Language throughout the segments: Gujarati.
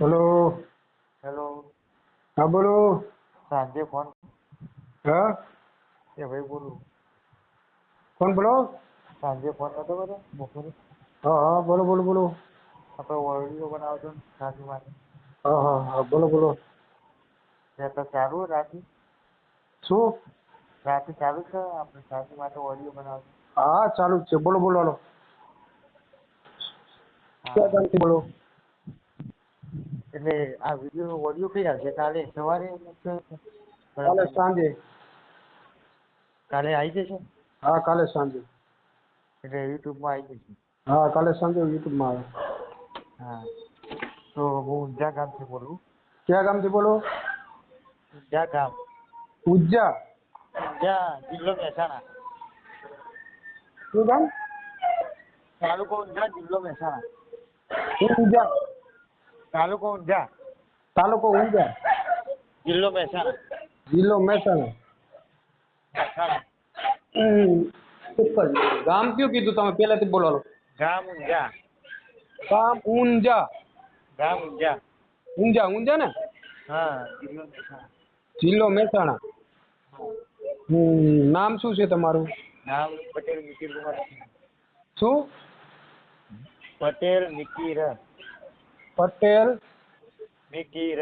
Hello hello. હા બોલો. સાંજે ફોન હા? એ ભાઈ બોલું. કોણ બોલો? સાંજે ફોન નતો કર્યો? બપોરે? હા હા બોલો બોલો બોલો. આપણે ઓડિયો બનાવતો સાંજે માટે. હા હા હા બોલો બોલો. ત્યાં તો ચાલુ રાતે? શું? રાતે ચાલુ છે? આપણે સાંજે માટે ઓડિયો બનાવતો હા ચાલુ જ છે. બોલો બોલો હાલો. ક્યાં બોલો? એટલે આ વીડિયો ઓડિયો કઈ આવશે? કાલે સવારે કાલે સાંજે. કાલે આવી જશે? હા કાલે સાંજે. એટલે યુટ્યુબમાં આવી જશે? હા કાલે સાંજે યુટ્યુબમાં આવે. હા. તો હું ઊંઝા ગામથી બોલું? ક્યાં ગામથી બોલો? ઊંઝા ગામ. ઉજ્જા ઊંઝા જિલ્લો મહેસાણા. શું ગામ? તાલુકો ઊંઝા જિલ્લો મહેસાણા. ઉંજા તાલુકો ઊંઝા. તાલુકો ઊંઝા. જિલ્લો મહેસાણા. જિલ્લો મહેસાણા. ગામ કયું કીધું તમે પહેલાથી બોલો ગામ ઊંઝા. ગામ ઊંઝા. ગામ ઊંઝા. ઊંઝા ઊંઝા ને? હા જિલ્લો મહેસાણા. જિલ્લો મહેસાણા. નામ શું છે તમારું? નામ પટેલ નિખિલ કુમાર શું? પટેલ નિકિર પટેલ મિકીર.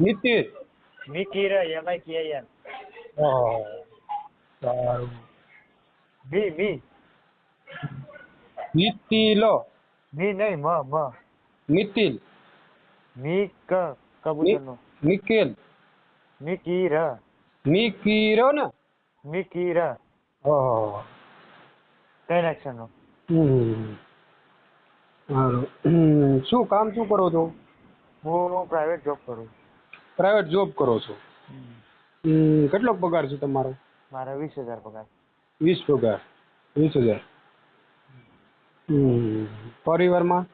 નીતિશ મિકીર એમ આઈ કે એન. સારું. મી મી નીતિલો. મી નહીં મ મ. નીતિલ. મી ક કબૂતરનું. નિખિલ. મિકીર. મિકીરો ને મિકીર. ઓહો. કઈ અક્ષરનું હમ. સારું. શું કામ શું કરો છો? હું પ્રાઇવેટ જોબ કરું. પ્રાઇવેટ જોબ કરો છો? કેટલો પગાર છે તમારો? મારે વીસ હજાર પગાર. વીસ પગાર વીસ હજાર. પરિવારમાં?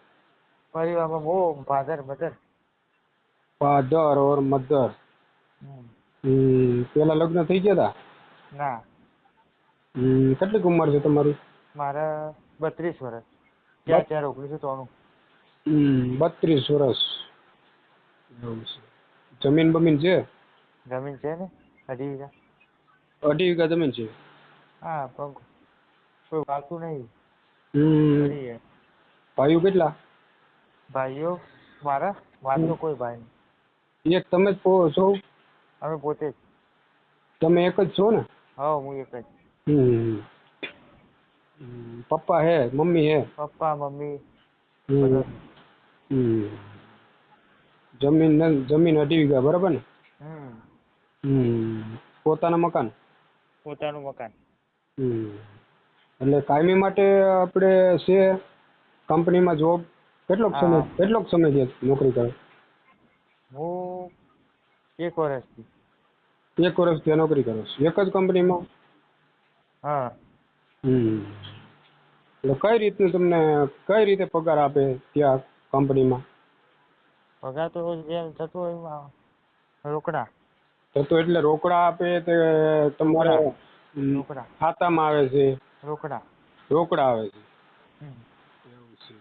પરિવારમાં બહુ father mother father or mother પેલા લગ્ન થઈ ગયા હતા ના. હમ, કેટલીક ઉંમર છે તમારી? મારે બત્રીસ વર્ષ. ચાર ચાર ઓગણીસો હમ, બત્રીસ વર્ષ. જમીન બમીન છે? જમીન છે ને? અઢી વીઘા. અઢી વીઘા જમીન છે? હા પણ કોઈ વાતું નહીં. ભાઈઓ કેટલા? ભાઈઓ? મારા? મારે કોઈ ભાઈ નહીં. એક તમે જ છો? અમે પોતે જ. તમે એક જ છો ને? હા હું એક જ. હમ. પપ્પા હે મમ્મી હે? પપ્પા મમ્મી. જમીન જમીન અઢી વીઘા બરાબર ને. પોતાના મકાન? પોતાનું મકાન. એટલે કાયમી માટે આપણે છે કંપનીમાં જોબ? કેટલોક સમય કેટલો કેટલોક સમય છે નોકરી કરે હું એક વર્ષથી. એક વર્ષથી નોકરી કરો છો. એક જ કંપનીમાં? હા. હમ. એટલે કઈ રીતનું તમને કઈ રીતે પગાર આપે ત્યાં કંપનીમાં? પગાર તો જેમ થતું હોય એમ રોકડા. તો તો એટલે રોકડા આપે તે તમારે રોકડા. ખાતામાં આવે છે? રોકડા. રોકડા આવે છે? એવું છે.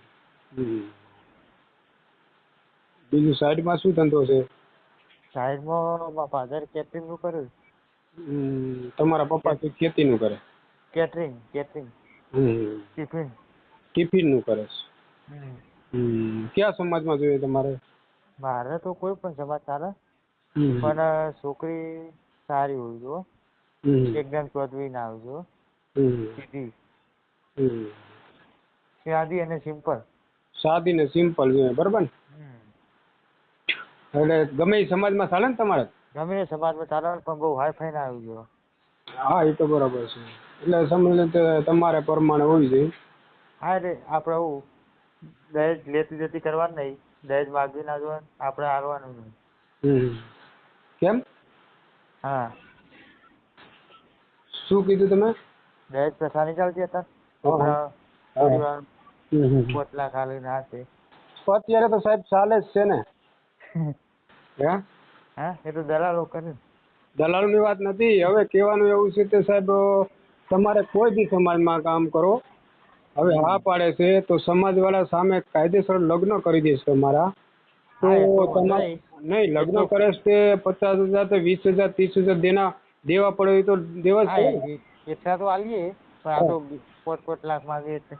બીજું સાઈડમાં શું ધંધો છે? સાઈડમાં ફાધર કેટરિંગનું કર્યું. તમારા પપ્પા ખેતીનું કરે? કેટરિંગ કેટરિંગ હમ. ટિફિન. નું કરે છે. કયા સમાજમાં જોઈએ તમારે? મારે તો કોઈ પણ સમાજ ચાલે. પણ છોકરી સારી હોવી જો એકદમ ચૌધરી ના હોવી જો. સીધી. સાદી અને સિમ્પલ. સાદી ને સિમ્પલ જોઈએ બરાબર ને? એટલે ગમે એ સમાજમાં ચાલે ને તમારે? ગમે સમાજ સમાજમાં ચાલે પણ બહુ હાઈફાઈ ના આવી જોઈએ હા એ તો બરાબર છે. એટલે સમજ લે તમારે પ્રમાણે હોવી જોઈએ. હા એટલે આપણે હું દહેજ લેતી દેતી કરવાનું નહીં. દહેજ માગી ના જોવાનું આપણે હારવાનું નહીં. હમ. કેમ? હા. શું કીધું તમે? દહેજ પ્રથા નહીં ચાલતી હતા. પોટલા ખાલી ના છે અત્યારે તો સાહેબ ચાલે જ છે ને. હે? હા એ તો દલાલો કરે. ને. દલાલની વાત નથી. હવે કહેવાનું એવું છે કે સાહેબ તમારે કોઈ બી સમાજમાં કામ કરો. હવે હા પાડે છે તો સમાજવાળા સામે કાયદેસર લગ્ન કરી દેશે તમારા. તો તમારે નહીં. લગ્ન કરે છે પચાસ હજાર તો વીસ હજાર ત્રીસ હજાર દેના દેવા પડે તો દેવા છે એટલા તો આલીએ પણ આ તો કોટ કોટ લાખ માંગે છે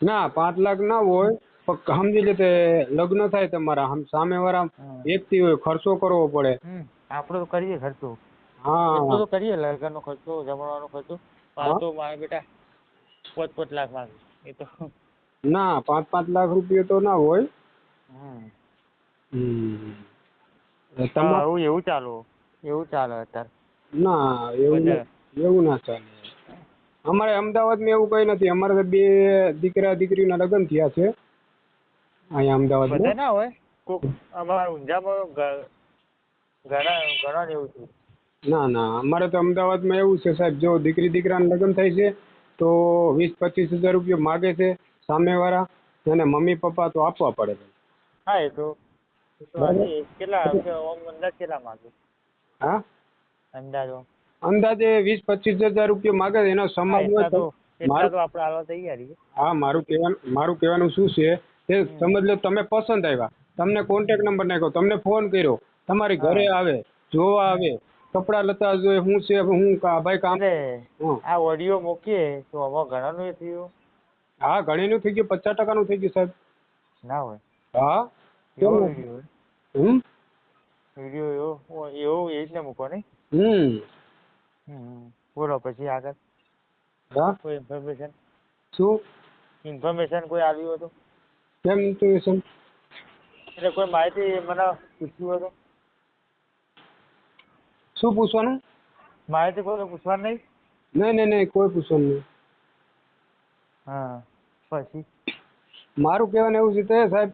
ના પાંચ લાખ ના હોય પણ સમજી લે લગ્ન થાય તમારા. સામે વાળા વ્યક્તિ હોય ખર્ચો કરવો પડે. આપણે તો કરીએ ખર્ચો. એટલો હા. તો કરીએ લગ્નનો ખર્ચો જમવાનો ખર્ચો. આ તો મારા બેટા પાંચ પાંચ લાખ માંગે એ તો ના પાંચ પાંચ લાખ રૂપિયા તો ના હોય. હા, એવું ચાલુ. એવું ચાલે અત્યારે. ના એવું એવું ના ચાલે. અમારે અમદાવાદમાં એવું કઈ નથી. અમારે તો બે દીકરા દીકરીના લગ્ન થયા છે. અહીંયા બધા અમદાવાદમાં ના હોય. અમારા ઊંઝામાં ઘણા ઘણા એવું થયું ના ના. અમારે તો અમદાવાદમાં એવું છે સાહેબ જો દીકરી દીકરાના લગ્ન થાય છે તો વીસ પચીસ હજાર રૂપિયા માગે છે સામેવાળા અને મમ્મી પપ્પા તો આપવા પડે છે. હા એ તો. કેટલા અંદાજ કેટલા માંગે? હા? અંદાજ. અંદાજે વીસ પચીસ હજાર રૂપિયા માગે છે એનો સમાજ તો મારું આપણે હાલવા તૈયાર હા મારું કહેવાનું મારું કહેવાનું શું છે તે સમજ લો તમે પસંદ આવ્યા. તમને કોન્ટેક્ટ નંબર નાખ્યો તમને ફોન કર્યો. તમારી ઘરે આવે જોવા આવે કપડાં લતા જોઈએ હું છે હું કા- ભાઈ કામ આ ઓડિયો મૂકીએ તો હવે ઘણાનું થયું. હા ઘણીનું થઈ ગયું પચાસ ટકાનું થઈ ગયું સાહેબ. ના હોય. હા? કેવું હમ? વીડિયો એવો એવો એ જ ને મૂકો ને હમ. હમ. બોલો પછી આગળ. હા? કોઈ ઇન્ફોર્મેશન શું? ઇન્ફોર્મેશન કોઈ આવ્યું હતું? કેમ ઇન્ફોર્મેશન એટલે કોઈ માહિતી મને પૂછ્યું હતું? શું પૂછવાનું? માહિતી કોઈ પૂછવાનું નહીં? નહીં નહીં નહીં કોઈ પૂછવાનું નહીં. હા પછી? મારું કહેવાનું એવું છે તે સાહેબ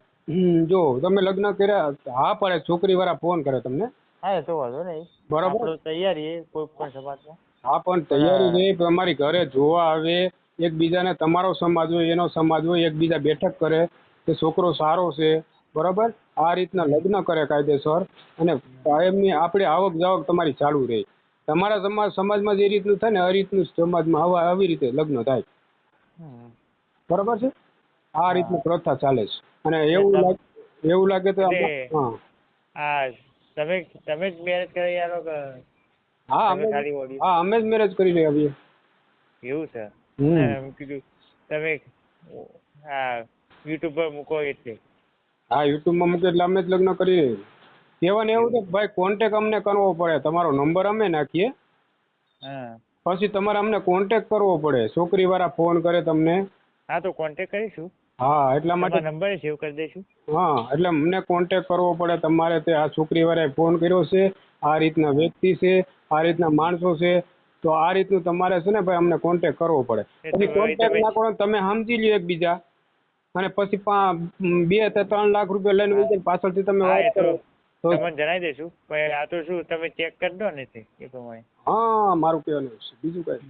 જો તમે લગ્ન કર્યા હા પડે છોકરીવાળા ફોન કરે તમને. હા એ તો વાંધો નહીં. બરાબર? તૈયારી કોઈ પણ સમાજમાં. હા પણ તૈયારી છે તમારી ઘરે જોવા આવે એકબીજાને તમારો સમાજ હોય એનો સમાજ હોય એકબીજા બેઠક કરે કે છોકરો સારો છે બરાબર? આ રીતના લગ્ન કરે કાયદેસર અને કાયમની આપણે આવક જાવક તમારી ચાલુ રહે. તમારા સમાજ સમાજમાં જે રીતનું થાય ને આ રીતનું સમાજમાં આવા આવી રીતે લગ્ન થાય. બરાબર છે? આ રીતની પ્રથા ચાલે છે. અને એવું લાગે એવું લાગે તો હા. તમે તમે જ મેરેજ કરી યાર હા અમે હા અમે જ મેરેજ કરી રહ્યા છીએ. એવું છે? એમ કીધું તમે આ યુટ્યુબ પર મૂકો એટલે. હા યુટ્યુબમાં મૂકે એટલે અમે જ લગ્ન કરી. કહેવાનું એવું છે કે ભાઈ કોન્ટેક અમને કરવો પડે. તમારો નંબર અમે નાખીએ. હા. પછી તમારે અમને કોન્ટેક કરવો પડે. છોકરી વાળા ફોન કરે તમને. હા તો કોન્ટેક કરીશું. હા એટલા માટે નંબર સેવ કરી દઈશું. હા એટલે અમને કોન્ટેક કરવો પડે. તમારે તે આ છોકરીવાળાએ ફોન કર્યો છે. આ રીતના વ્યક્તિ છે. આ રીતના માણસો છે. તો આ રીતનું તમારે છે ને ભાઈ અમને કોન્ટેક કરવો પડે. પછી કોન્ટેક ના કરો તમે સમજી લ્યો એકબીજા. અને પછી બેથી ત્રણ લાખ રૂપિયા લઈને વહી જાય પાછળથી તમે વાત કરો. તમને જણાવી દઈશું. પણ આ તો શું તમે ચેક કરી દો ને તે એ પ્રમાણે. હા મારું કહેવાનું છે. બીજું કઈ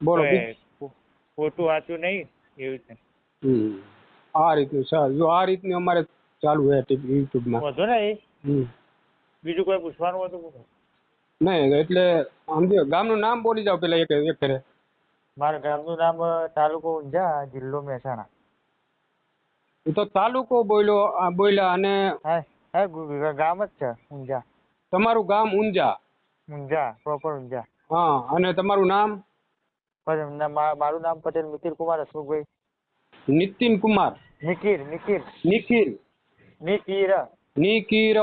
બોલો ખોટું આચું નહીં એવું છે. આ રીતનું સર જો આ રીતનું અમારે ચાલુ છે યુટ્યુબમાં. વાંધો ને હમ. બીજું કોઈ પૂછવાનું હતું. નહીં એટલે સમજો ગામનું નામ બોલી જાઓ પેલા એક એક મારા ગામનું નામ તાલુકો ઊંઝા જિલ્લો મહેસાણા. એ તો તાલુકો બોલ્યો આ બોલ્યા અને હા હા ગામ જ છે ઊંઝા. તમારું ગામ ઊંઝા? ઊંઝા પ્રોપર ઊંઝા. હા અને તમારું નામ? મારું નામ પટેલ મિતિર કુમાર હસમુખભાઈ નીતિન કુમાર? નિકિર નિકિર. નિખિલ નિકિર. નિકિર.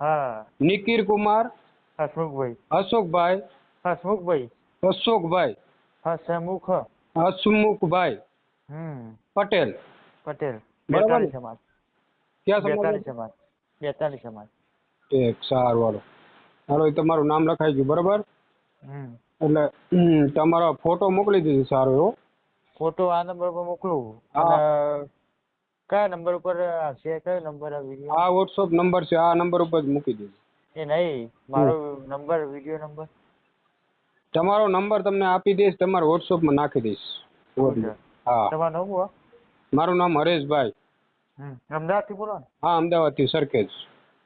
હા. નિકિર કુમાર? હસમુખભાઈ અશોકભાઈ. હસમુખભાઈ અશોકભાઈ. હસમુખ હસમુખભાઈ હમ. પટેલ. પટેલ. બરાબર સમાજ. ક્યાં બેતાળી સમાજ સમાજ. બેતાળી સમાજ. ઠીક સારું હાલો. હાલો તમારું નામ લખાઈ ગયું બરાબર? એટલે તમારો ફોટો મોકલી દીધો સારો એવો. ફોટો આ નંબર પર મોકલું. અને કયા નંબર ઉપર છે કયો નંબર આ વીડિયો આ વોટ્સઅપ નંબર છે આ નંબર ઉપર જ મૂકી દીધો એ નહીં મારો નંબર વીડિયો નંબર? તમારો નંબર તમને આપી દઈશ તમારા વોટ્સઅપમાં નાખી દઈશ. હા. તમારો હું મારું નામ હરેશભાઈ. અમદાવાદથી બોલો ને? હા અમદાવાદથી સરખેજ.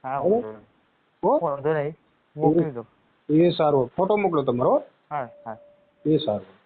હા. વાંધો નહીં. મોકલી દો. એ સારું. ફોટો મોકલો તમારો. હા હા. એ સારું.